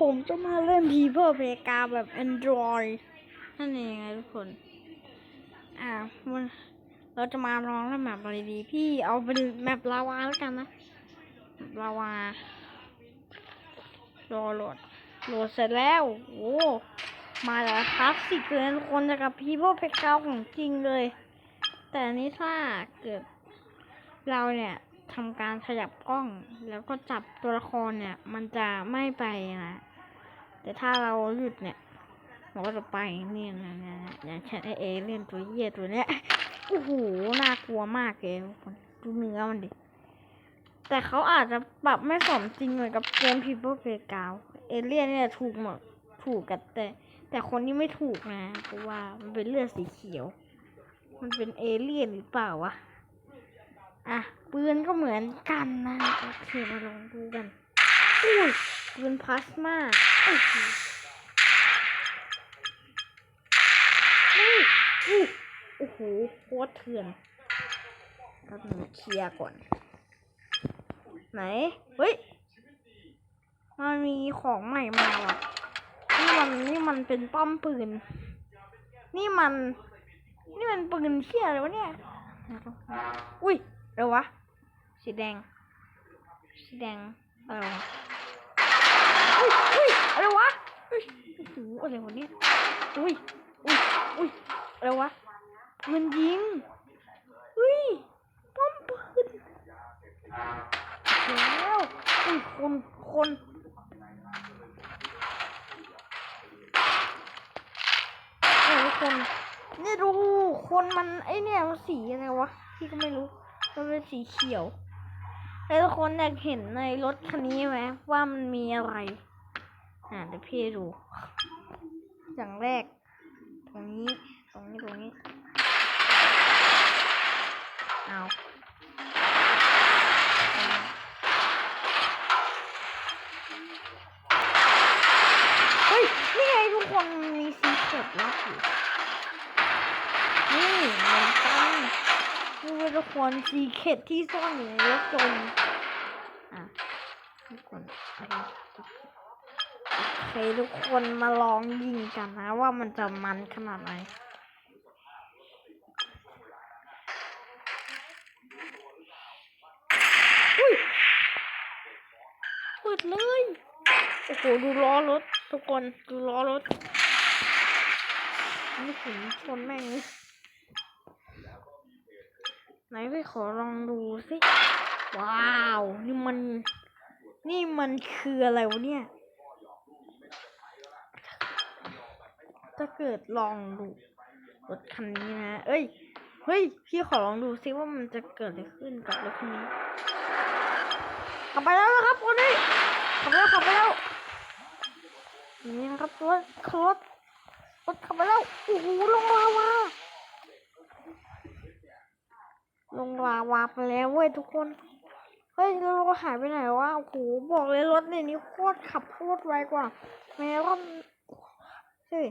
ผมจะมาเล่น People p l a y g r o u แบบ Android นั่นเองไงทุกคน อ่ามันเราจะมาลองเล่นแมปอะไรดี พี่เอาเป็นแมปลาวาแล้วกันนะลาวารอโหลด โหลดเสร็จแล้ว โอ้ มาแล้วคลาสสิกเลยนะทุกคนจะกับ People p l a y g r o u ของจริงเลย แต่นนี้ถ้าเกิดเราเนี่ย ทำการขยับกล้อง แล้วก็จับตัวละครเนี่ย มันจะไม่ไปนะ แต่ถ้าเราหยุดเนี่ยเราก็จะไปเนี่ยนะนะนะอย่างเช่นไอเอเลี่ยนตัวเหี้ยตัวเนี้ยโอ้โหน่ากลัวมากเลยดูเนื้อมันดิแต่เขาอาจจะปรับไม่สมจริงเหมือนกับเกม People Playground เอเลี่ยนเนี่ยถูกหมดถูกกันแต่ แต่คนที่ไม่ถูกนะเพราะว่ามันเป็นเลือดสีเขียว มันเป็นเอเลี่ยนหรือเปล่าวะ อะปืนก็เหมือนกันนะโอเคมาลองดูกันอุ้ยปืนพลาสมาโอ้โหนี่อุ้โอ้โหโคตรเถื่อนครับหนูเคลียร์ก่อน ไหน เฮ้ย มันมีของใหม่มาว่ะ นี่มันนี่มันเป็นป้อมปืน นี่มัน นี่มันปืนเชี่ยอะไรวะเนี่ย อุ้ย อะไรวะ สีแดง สีแดงอะไรวะอุ้ยอุ้ยอะไรวะอุ้ยโอ้โหอะไรวะเนี่ยอุ้ยอุ้ยอุ้ยอะไรวะ มันยิงอุ้ยป้อมปืนแล้วอุ้ยคนคนเอ้ยคนนี่ดูคนมันไอเนี่ยมันสีอะไรวะพี่ก็ไม่รู้ มันเป็นสีเขียวแล้วทุกคนอยากเห็นในรถคันนี้ไหมว่ามันมีอะไรอ่าเดี๋ยวพี่ดู อย่างแรก ตรงนี้ ตรงนี้ ตรงนี้ เอาเฮ้ย นี่ไงทุกคนมีซีเค็ดลับอยู่ นี่เหมือนกันนี่เป็น ทุกคนซีเค็ดที่ซ่อนอยู่ในรถยนต์อะทุกคนโอเคทุกคนมาลองยิงกันนะ ว่ามันจะมันขนาดไหนอุ้ยเปิดเลย โอ้โห ดูล้อรถ ทุกคน ดูล้อรถนี่ผมชนแม่งเลย ไหนพี่ขอลองดูสิว้าว นี่มัน นี่มันคืออะไรวะเนี่ยถ้าเกิดลองดูรถคันนี้นะ เอ้ย เฮ้ย พี่ขอลองดูซิว่ามันจะเกิดอะไรขึ้นกับรถคันนี้ขับไปแล้วนะครับคนนี้ขับไปแล้วขับไปแล้วนี่นะครับรถรถรถขับไปแล้วโอ้โหลงลาวา ลงลาวาไปแล้วเว้ยทุกคน เฮ้ยรถหายไปไหนวะโอ้โหบอกเลยรถในนี้โคตรขับโคตรไวกว่าแม้ว่าเฮ้ย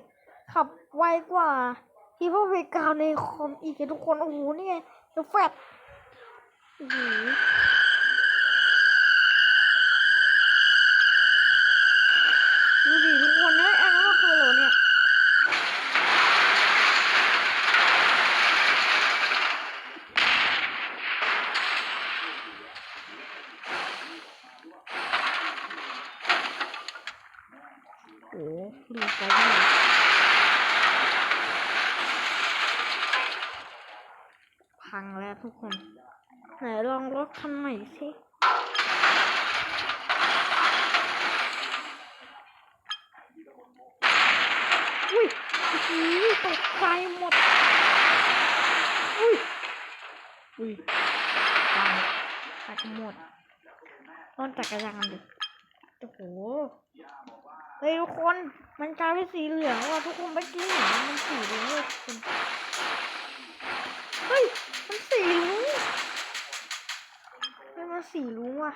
ขับไวกว่าที่พวกเวกาวในคอมอีกทุกคนโอ้โหนี่ไงเดอะแฟตโอ้โห อ้ดูไปเนี่ยพังแล้วทุกคน ไหนลองรถคันใหม่สิอุ้ยโอ้โหตกใจหมด อุ้ย อุ้ยตายตายหมดต้นจักรยานดิโอ้โหเฮ้ยทุกคน มันกลายเป็นสีเหลืองว่ะทุกคนเมื่อกี้เห็นมันสีเหลืองเลยทุกคนเฮ้ย มันสีรุ้งเฮ้ยมันสีรุ้งว่ะ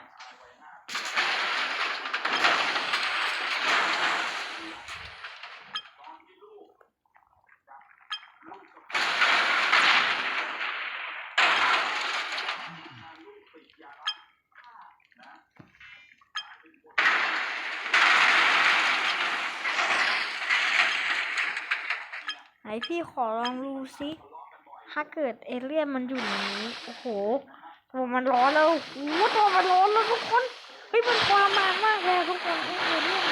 พี่ขอลองดูซิถ้าเกิดเอเลี่ยนมันอยู่ในนี้โอ้โหตัวมันร้อนแล้วโอ้โหตัวมันร้อนแล้วทุกคนเฮ้ยมันทรมานมากเลยทุกคนเอ้ยเลี่ยน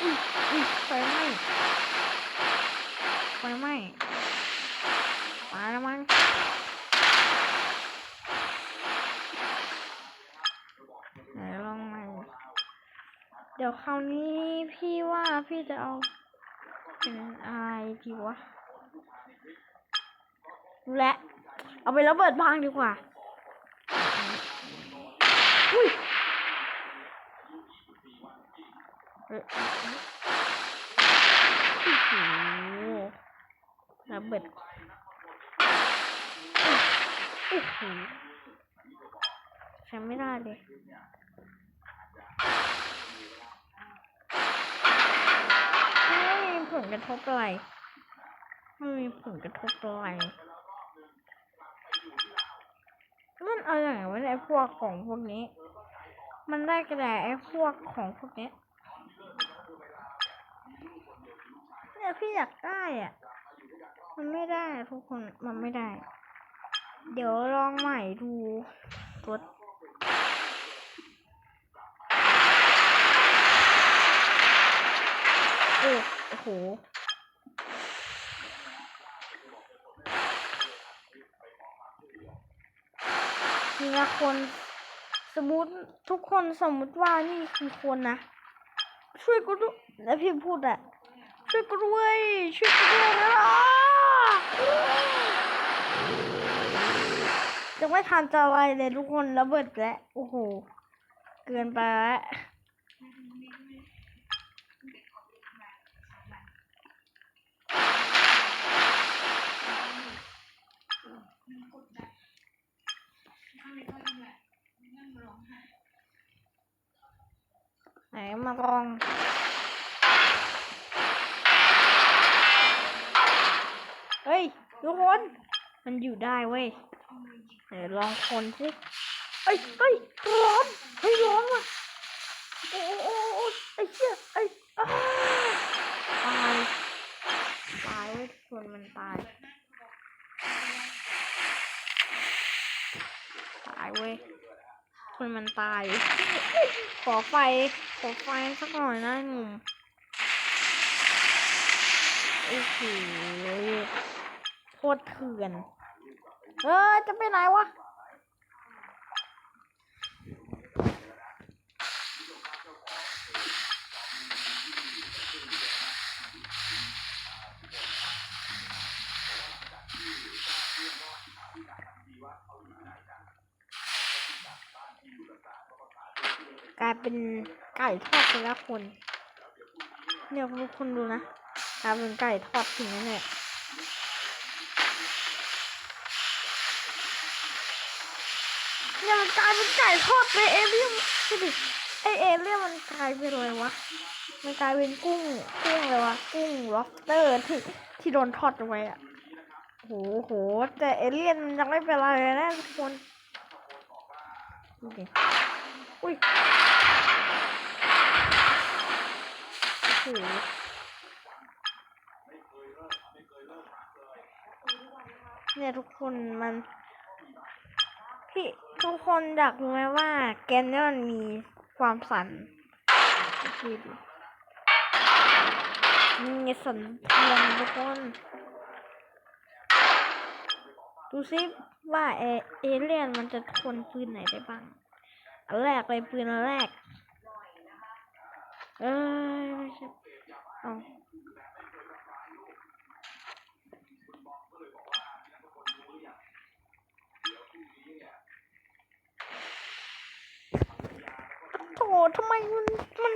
อุ้ยอุ้ยไฟไหม้ไฟไหม้มาแล้วมั้งไหนลองใหม่เดี๋ยวคราวนี้พี่ว่าพี่จะเอา ดีวะรู้และเอาไประเบิดบ้างดีกว่าอุ้ยเอ้ยโอ้โหระเบิดโอ้โหใช้ไม่ได้เลยไม่มีผลกระทบอะไร ไม่มีผลกระทบอะไรมันเอะไรวะเนี่ยไอ้พวกของพวกนี้ มันได้กระแดไอ้พวกของพวกนี้เนี่ยพี่อยากได้อะ มันไม่ได้ทุกคนมันไม่ได้ เดี๋ยวลองใหม่ดูกดโอ้โอ้โห ทีละคน สมมติทุกคนสมมติว่านี่คือคนนะ ช่วยกูด้วยแล้วพี่พูดอะช่วยกูด้วยช่วยกูด้วยนะจะไม่ทันจะอะไรเลยทุกคนระเบิดแล้วโอ้โห เกินไปแล้ว มาลองเฮ้ยทุกคน มันอยู่ได้เว้ยไหนลองคนสิเอ้ยเฮ้ยร้อนเฮ้ยร้อนว่ะโอ้โอ้โอ้ไอ้เชี่ยไอ้อาตายตายเว้ยคนมันตายตายเว้ยคนมันตาย ขอไฟ ขอไฟสักหน่อยนะหนุ่มโอ้โหโคตรเถื่อน เออ จะไปไหนวะ กลายเป็นไก่ทอดไปแล้วคนเนี่ยคุณคุณดูนะกลายเป็นไก่ทอดถึงนั่นแหละเนี่ยมันกลายเป็นไก่ทอดไปเอเลี่ยนดูดิไอเอเลี่ยนมันกลายเป็นอะไรวะมันกลายเป็นกุ้งกุ้งเลยวะกุ้งล็อบสเตอร์ที่ที่โดนทอดไว้อะโหโห แต่เอเลี่ยนมันยังไม่เป็นอะไรเลยนะทุกคนดูดิ อุ้ยโอ้โหเนี่ยทุกคนมันพี่ทุกคนอยากรู้ไหมว่า แกนเนี่ยมันมีความสันดูดิมีสันเทือนทุกคนดูซิว่าเอเอเลี่ยนมันจะทนปืนไหนได้บ้าง อันแรกเลยปืนอันแรก เอ้ยไม่ใช่เอาโถทำไมมันมัน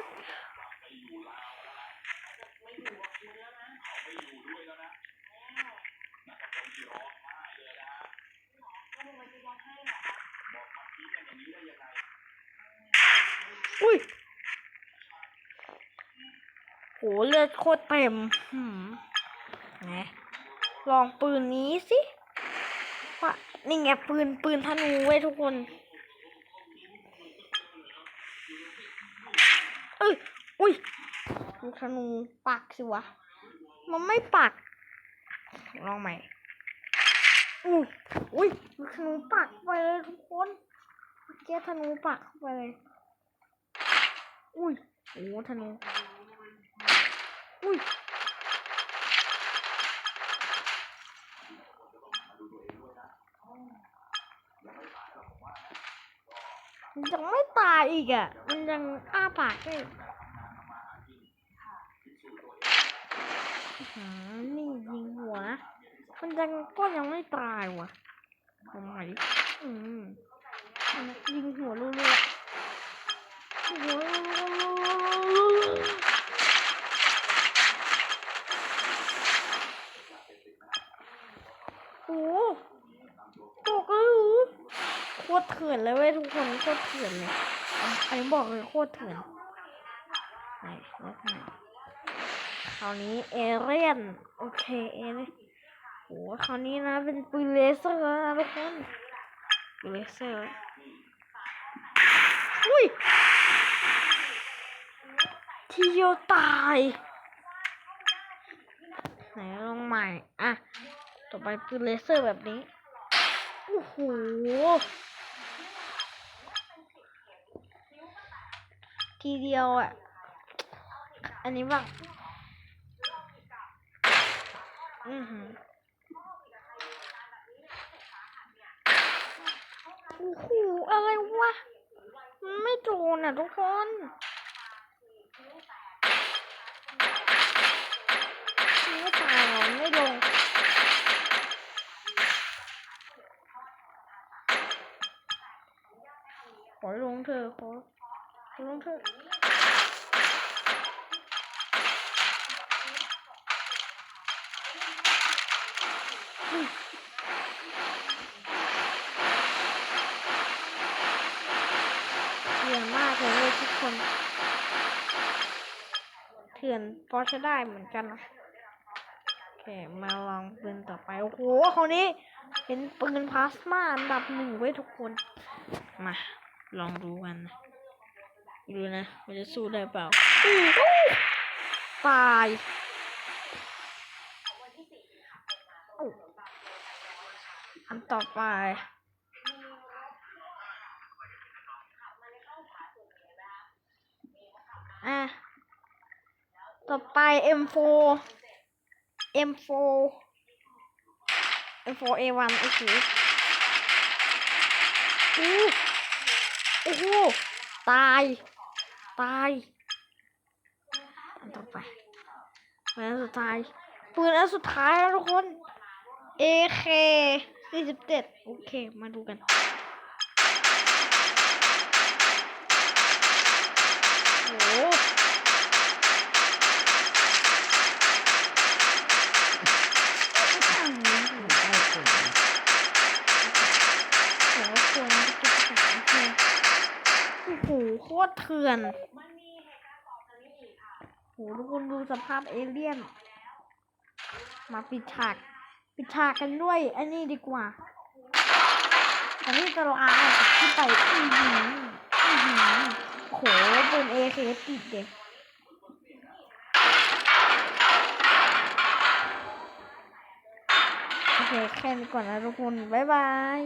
อุ้ย โห เลือดโคตรเต็มหืมไหนลองปืนนี้สิว่านี่ไงปืนปืนธนูไว้ยทุกคนเอ้ยอุ้ยธนูปักสิวะ มันไม่ปัก ลองใหม่อุ้ยอุ้ยธนูปักไปเลยทุกคนเมื่อกี้ธนูปักเข้าไปเลย อุ้ยโอ้ธนู อุ้ยมันยังไม่ตายอีกอะ มันยังอ้าปากได้หือนี่ยิงหัวะมันยังก็ยังไม่ตายว่ะทำไมอืมยิงหัวรัวๆหัวรัวๆโอ้โหตกเลยเหรอโคตรเถื่อนเลยเว้ยทุกคนโคตรเถื่อนเลยอันนี้บอกเลยโคตรเถื่อนไหนแล้วไหนคราวนี้เอเรียนโอเคเอเรียนโอ้คราวนี้นะเป็นปืนเลเซอร์นะทุกคนปืนเลเซอร์อุ้ยทีเดียตายไหนลองใหม่อะ ต่อไปปืนเลเซอร์แบบนี้ โอ้โห ทีเดียวอะ อันนี้บ้างอือหือโอ้โห อะไรวะ ไม่โดนอะทุกคนไม่ตายหรอมันไม่ลง ขอลงเธอะขอ ของเธอะเถื่อนมากเลยทุกคน เถื่อนพอใช้ได้เหมือนกันนะโอเค มาลองปืนต่อไป โอ้โหคราวนี้ เป็นปืนพลาสมาอันดับหนึ่งไว้ทุกคน มา ลองดูกันนะ ดูนะมันจะสู้ได้เปล่าตายอันต่อไปอะต่อไป M4 M4 M4A1 โอเคอู้โอ้โหตาย ตายอันต่อไปปืนอันสุดท้ายปืนอันสุดท้ายแล้วทุกคน AK 47 โอเค มาดูกันโอ้โหอื ตรเถื่อนโหทุกคนดูสภาพเอเลี่ยน มาปิดฉาก ปิดฉากกันด้วย อันนี้ดีกว่าอันนี้จะลาออกจากที่ไปอือหืออือหือโหเป็นเอเคติดเด็กโอเค แค่นี้ก่อนนะทุกคน บ๊ายบาย